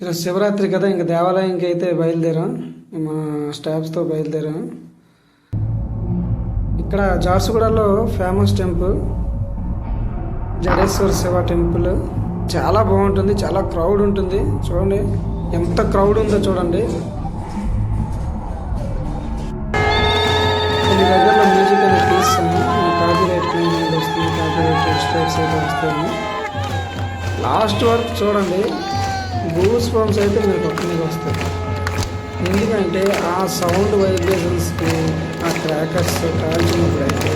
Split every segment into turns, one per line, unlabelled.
ఈరోజు శివరాత్రి కదా ఇంకా దేవాలయంకి అయితే బయలుదేరాం. మా స్టాఫ్స్తో బయలుదేరాం. ఇక్కడ జార్సుగూడలో famous temple Jadeshwara Shiva temple. చాలా బాగుంటుంది చాలా క్రౌడ్ ఉంటుంది. చూడండి ఎంత క్రౌడ్ ఉందో చూడండి. కొన్ని దగ్గరలో మ్యూజిక్ అనేది తీస్తాను కాపీరైట్ క్లెయిమ్ వస్తుంది కాపీరైట్ స్ట్రైక్స్ అయితే వస్తాయి లాస్ట్ వరకు చూడండి. గూస్ ఫామ్స్ అయితే మీరు పక్కనకి వస్తాయి ఎందుకంటే ఆ సౌండ్ వైబ్రేషన్స్కి ఆ క్రాకర్స్ కాల్చినప్పుడైతే అయితే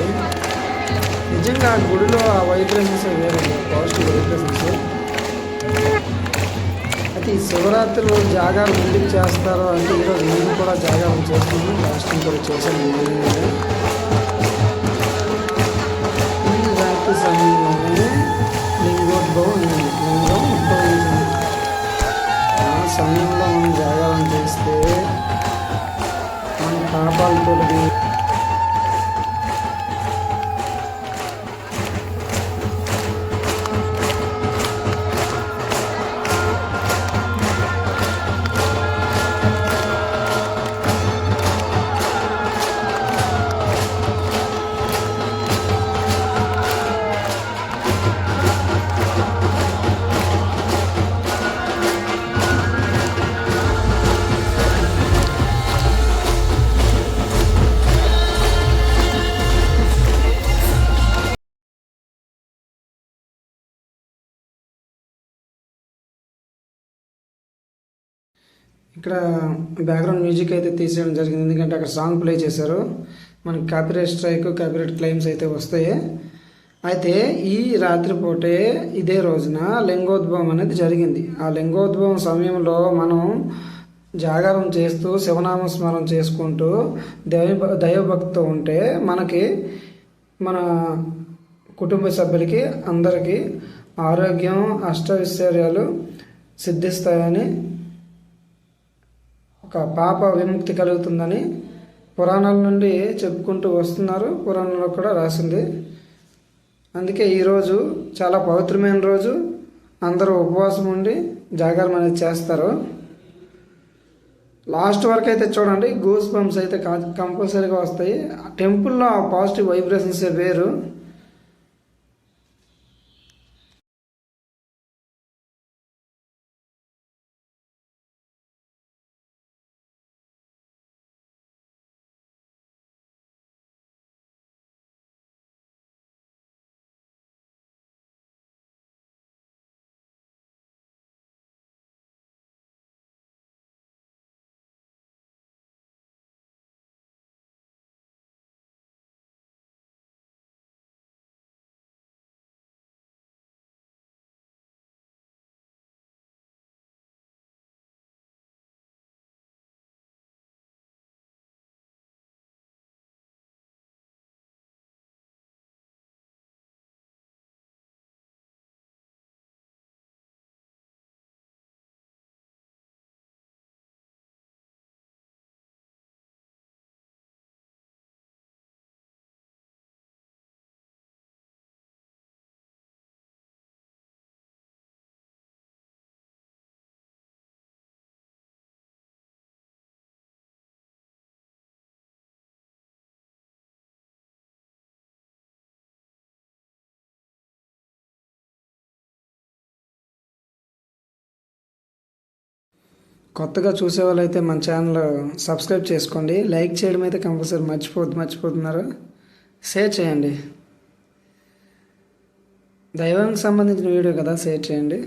నిజంగా ఆ గుడిలో ఆ వైబ్రేషన్స్ వేరే పాజిటివ్ వైబ్రేషన్స్. అయితే ఈ శివరాత్రి జాగారం ఎందుకు చేస్తారో అంటే ఈరోజు నేను కూడా జాగారం చేస్తున్నాను లాస్ట్ టైం కూడా చేశాను దానికి ఈ ఇక్కడ బ్యాక్గ్రౌండ్ మ్యూజిక్ అయితే తీసేయడం జరిగింది. ఎందుకంటే అక్కడ సాంగ్ ప్లే చేశారు. మనకి కాపీరైట్ స్ట్రైక్ కాపీరైట్ క్లెయిమ్స్ అయితే వస్తాయి. అయితే ఈ రాత్రిపూటే ఇదే రోజున లింగోద్భవం అనేది జరిగింది. ఆ లింగోద్భవం సమయంలో మనం జాగారం చేస్తూ శివనామ స్మరణ చేసుకుంటూ దైవ దైవభక్తితో ఉంటే మనకి మన కుటుంబ సభ్యులకి అందరికీ ఆరోగ్యం అష్టైశ్వర్యాలు సిద్ధిస్తాయని ఒక పాప విముక్తి కలుగుతుందని పురాణాల నుండి చెప్పుకుంటూ వస్తున్నారు. పురాణంలో కూడా రాసింది. అందుకే ఈరోజు చాలా పవిత్రమైన రోజు. అందరూ ఉపవాసం ఉండి జాగారం అనేది చేస్తారు. లాస్ట్ వరకు అయితే చూడండి గూస్ బంప్స్ అయితే కంపల్సరీగా వస్తాయి. టెంపుల్లో ఆ పాజిటివ్ వైబ్రేషన్స్ వేరు. కొత్తగా చూసే వాళ్ళైతే మన ఛానల్ సబ్స్క్రైబ్ చేసుకోండి. లైక్ చేయడం అయితే కంపల్సరీ మర్చిపోతు మర్చిపోతున్నారు. షేర్ చేయండి. దైవానికి సంబంధించిన వీడియో కదా షేర్ చేయండి.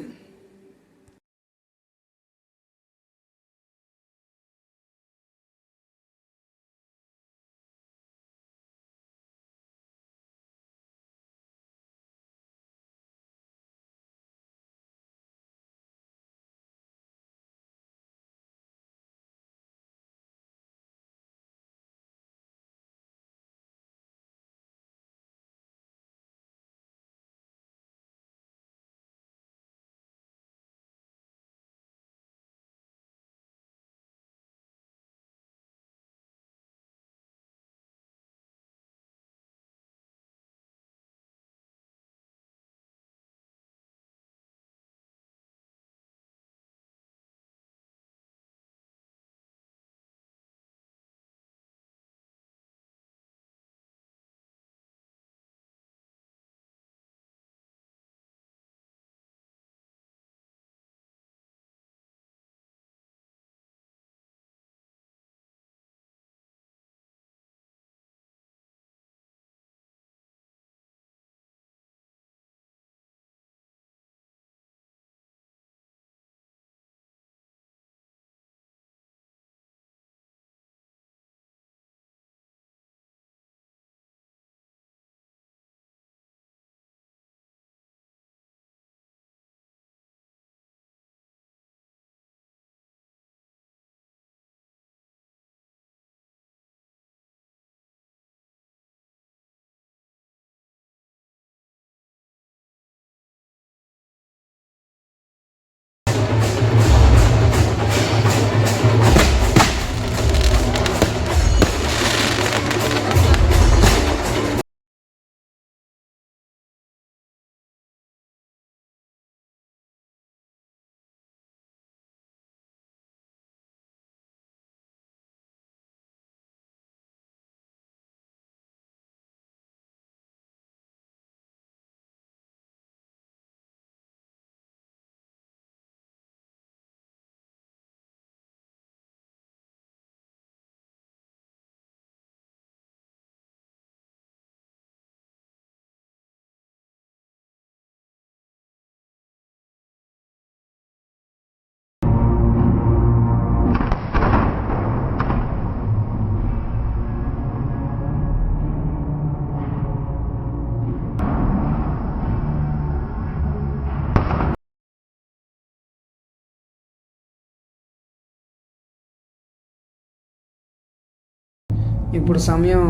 ఇప్పుడు సమయం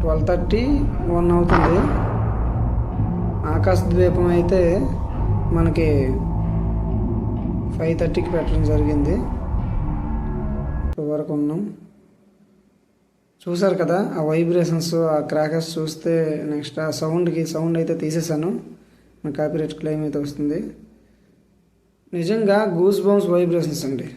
ట్వెల్వ్ థర్టీ వన్ అవుతుంది. ఆకాశ ద్వీపం అయితే మనకి ఫైవ్ థర్టీకి పెట్టడం జరిగింది. వరకు ఉన్నాం. చూసారు కదా ఆ వైబ్రేషన్స్ ఆ క్రాకర్స్ చూస్తే నెక్స్ట్ ఆ సౌండ్కి సౌండ్ అయితే తీసేసాను నా కాపీరైట్ క్లెయిమ్ అయితే వస్తుంది. నిజంగా గూస్ బౌన్స్ వైబ్రేషన్స్ అండి.